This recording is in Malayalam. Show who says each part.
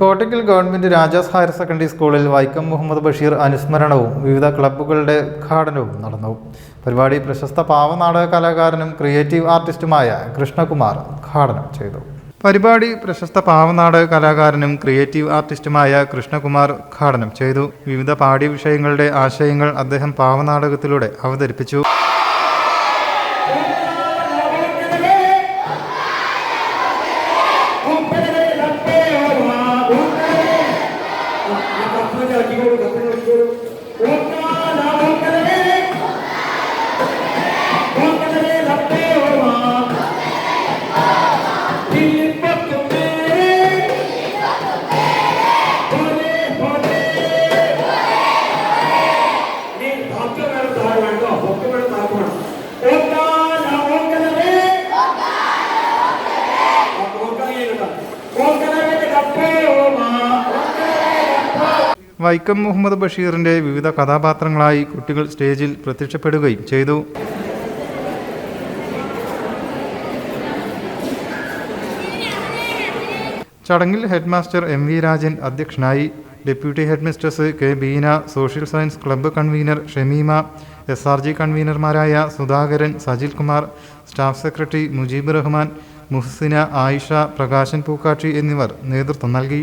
Speaker 1: Kottakkal government Rajas higher secondary സ്കൂളിൽ വൈക്കം മുഹമ്മദ് ബഷീർ അനുസ്മരണവും വിവിധ ക്ലബ്ബുകളുടെ ഉദ്ഘാടനവും നടന്നു. പരിപാടി പ്രശസ്ത പാവനാടക കലാകാരനും ക്രിയേറ്റീവ് ആർട്ടിസ്റ്റുമായ കൃഷ്ണകുമാർ ഉദ്ഘാടനം ചെയ്തു. പരിപാടി പ്രശസ്ത പാവനാടക കലാകാരനും ക്രിയേറ്റീവ് ആർട്ടിസ്റ്റുമായ കൃഷ്ണകുമാർ ഉദ്ഘാടനം ചെയ്തു. വിവിധ പാഠ്യ വിഷയങ്ങളുടെ ആശയങ്ങൾ അദ്ദേഹം പാവനാടകത്തിലൂടെ അവതരിപ്പിച്ചു. জীবন ঘটনা വൈക്കം മുഹമ്മദ് ബഷീറിന്റെ വിവിധ കഥാപാത്രങ്ങളായി കുട്ടികൾ സ്റ്റേജിൽ പ്രത്യക്ഷപ്പെടുകയും ചെയ്തു. ചടങ്ങിൽ ഹെഡ്മാസ്റ്റർ എം വി രാജൻ അധ്യക്ഷനായി. Deputy headmistress K Beena social science club convener Shameema S R G കൺവീനർമാരായ Sudhakaran Sajil Kumar staff secretary Mujeeb Rahman Muhsina Ayisha Prakashan പൂക്കാക്ഷി എന്നിവർ നേതൃത്വം നൽകി.